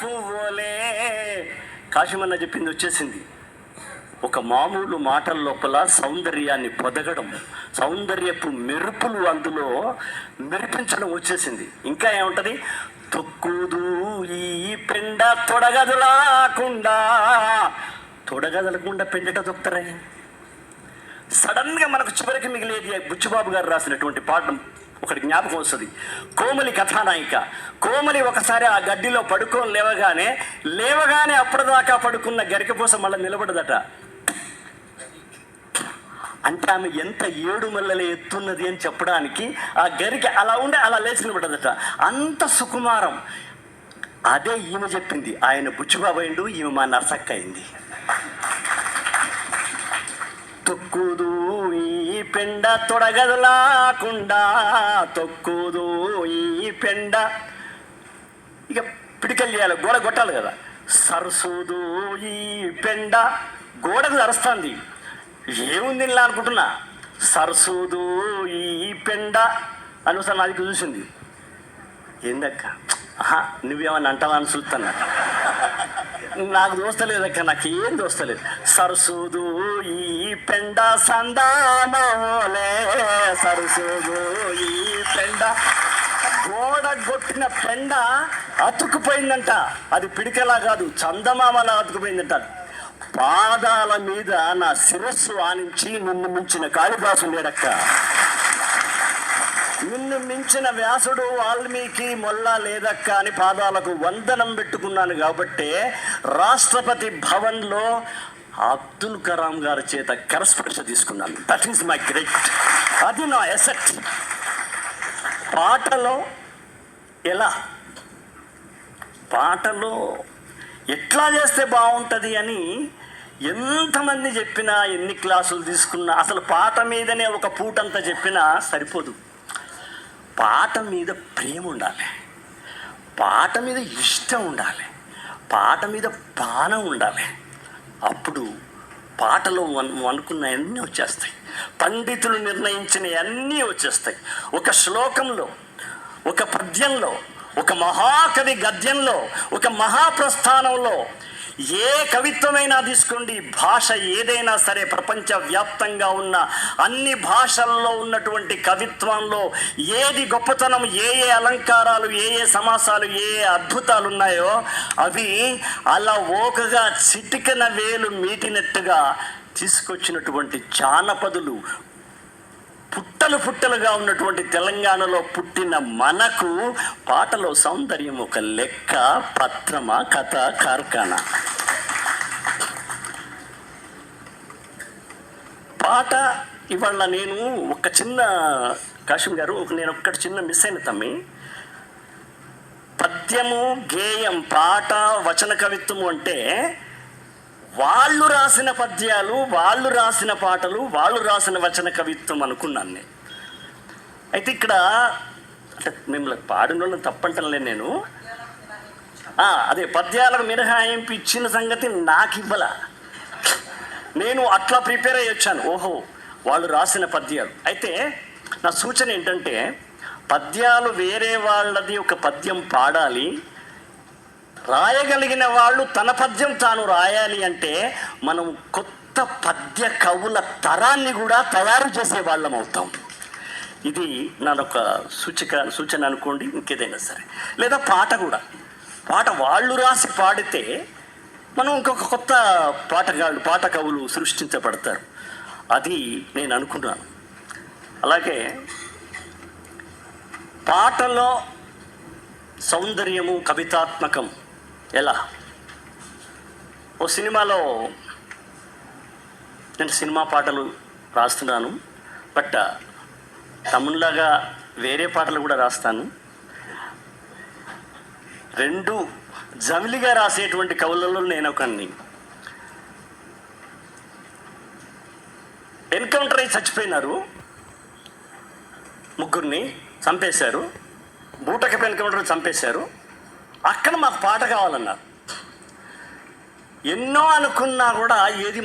పువ్వులే. కాశీమన్న చెప్పింది వచ్చేసింది. ఒక మామూలు మాటల లోపల సౌందర్యాన్ని పొదగడం సౌందర్యపు మెరుపులు అందులో మెరిపించడం వచ్చేసింది. ఇంకా ఏముంటది? తొక్కుదు ఈ పెండ తొడగదులాకుండా తొడగదలకుండా పెండట దొక్కుతారే సడన్గా మనకు చివరికి మిగిలేది బుచ్చిబాబు గారు రాసినటువంటి పాఠం ఒకటి జ్ఞాపకం వస్తుంది. కోమలి కథానాయిక. కోమలి ఒకసారి ఆ గడ్డిలో పడుకొని లేవగానే లేవగానే అప్పటిదాకా పడుకున్న గరికపోస మళ్ళీ నిలబడదట. అంటే ఆమె ఎంత ఏడు మల్లెల ఎత్తున్నది అని చెప్పడానికి ఆ గరికి అలా ఉండి అలా లేచి నిలబడదట. అంత సుకుమారం. అదే ఈమె చెప్పింది. ఆయన బుచ్చిబాబు అయిండు ఈమె మా నర్సక్క అయింది. తొక్కుదు ఈ పెండ తొడగదులాకుండా తొక్కుదు ఈ పెండ. ఇక పిడికలు చేయాలి గోడ కొట్టాలి కదా. సరసుదు ఈ పెండ. గోడకు సరుస్తుంది. ఏముంది ఇలా అనుకుంటున్నా? సరసుదు ఈ పెండ. అని ఒకసారి నాదికి చూసింది. ఏందక్క? నువ్వేమన్నా అంటావా అని చూస్తున్నా. నాకు దోస్తలేదక్క నాకు ఏం దోస్తలేదు. సరసూదు ఈ పెండ సందానోలే సరసూదు ఈ పెండ. గోడ కొట్టిన పెండ అతుక్కుపోయిందంట. అది పిడికెలా కాదు చందమామలా అతుకుపోయిందంట పాదాల మీద నా శిరస్సు ఆనించి నిన్ను మించిన కాళిదాసు లేడక్క. నిన్ను మించిన వ్యాసుడు వాల్మీకి మొల్ల లేదక్క అని పాదాలకు వందనం పెట్టుకున్నాను కాబట్టి రాష్ట్రపతి భవన్లో అబ్దుల్ కలాం గారి చేత కరస్పర్శ తీసుకున్నాను. దట్ ఈస్ మై గ్రేట్ అది నా ఎసెట్ పాటలో ఎలా? పాటలో ఎట్లా చేస్తే బాగుంటుంది అని ఎంతమంది చెప్పినా ఎన్ని క్లాసులు తీసుకున్నా అసలు పాట మీదనే ఒక పూటంతా చెప్పినా సరిపోదు. పాట మీద ప్రేమ ఉండాలి. పాట మీద ఇష్టం ఉండాలి. పాట మీద బాణం ఉండాలి. అప్పుడు పాటలో వన్ అనుకున్న అన్నీ వచ్చేస్తాయి. పండితులు నిర్ణయించిన అన్నీ వచ్చేస్తాయి. ఒక శ్లోకంలో ఒక పద్యంలో ఒక మహాకవి గద్యంలో ఒక మహాప్రస్థానంలో ఏ కవిత్వమైనా తీసుకోండి భాష ఏదైనా సరే ప్రపంచ వ్యాప్తంగా ఉన్న అన్ని భాషల్లో ఉన్నటువంటి కవిత్వంలో ఏది గొప్పతనం ఏ ఏ అలంకారాలు ఏ ఏ సమాసాలు ఏ ఏ అద్భుతాలు ఉన్నాయో అవి అలా ఓకగా చిటికన వేలు మీటినట్టుగా తీసుకొచ్చినటువంటి జానపదులు పుట్టలు పుట్టలుగా ఉన్నటువంటి తెలంగాణలో పుట్టిన మనకు పాటలో సౌందర్యం ఒక లెక్క పత్రమా కథ కార్ఖానా? పాట ఇవాళ నేను ఒక చిన్న కాశం గారు ఒక నేను ఒక్కటి చిన్న మిస్ అయిన తమ్మి. పద్యము గేయం పాట వచన కవిత్వము అంటే వాళ్ళు రాసిన పద్యాలు వాళ్ళు రాసిన పాటలు వాళ్ళు రాసిన వచన కవిత్వం అనుకున్నాను నేను. అయితే ఇక్కడ అంటే మిమ్మల్ని పాడిన వాళ్ళని తప్పంటలే నేను. అదే పద్యాలకు మినహాయింపు ఇచ్చిన సంగతి నాకు ఇవ్వల నేను అట్లా ప్రిపేర్ అయ్యి వచ్చాను. ఓహో వాళ్ళు రాసిన పద్యాలు. అయితే నా సూచన ఏంటంటే పద్యాలు వేరే వాళ్ళది ఒక పద్యం పాడాలి. రాయగలిగిన వాళ్ళు తన పద్యం తాను రాయాలి అంటే మనం కొత్త పద్య కవుల తరాన్ని కూడా తయారు చేసే వాళ్ళం అవుతాం. ఇది నాదొక సూచిక సూచన అనుకోండి ఇంకేదైనా సరే. లేదా పాట కూడా. పాట వాళ్ళు రాసి పాడితే మనం ఇంకొక కొత్త పాటగాళ్ళు పాట కవులు సృష్టించబడతారు. అది నేను అనుకున్నాను. అలాగే పాటలో సౌందర్యము కవితాత్మకం ఎలా? ఓ సినిమాలో నేను సినిమా పాటలు రాస్తున్నాను బట్ తమిళ్ళాగా వేరే పాటలు కూడా రాస్తాను. రెండు జమిలిగా రాసేటువంటి కవులలో నేను ఒకని ఎన్కౌంటర్ అయి చచ్చిపోయినారు. ముగ్గురిని చంపేశారు. బూటకపు ఎన్కౌంటర్ చంపేశారు. అక్కడ మాకు పాట కావాలన్నారు. ఎన్నో అనుకున్నా కూడా ఏది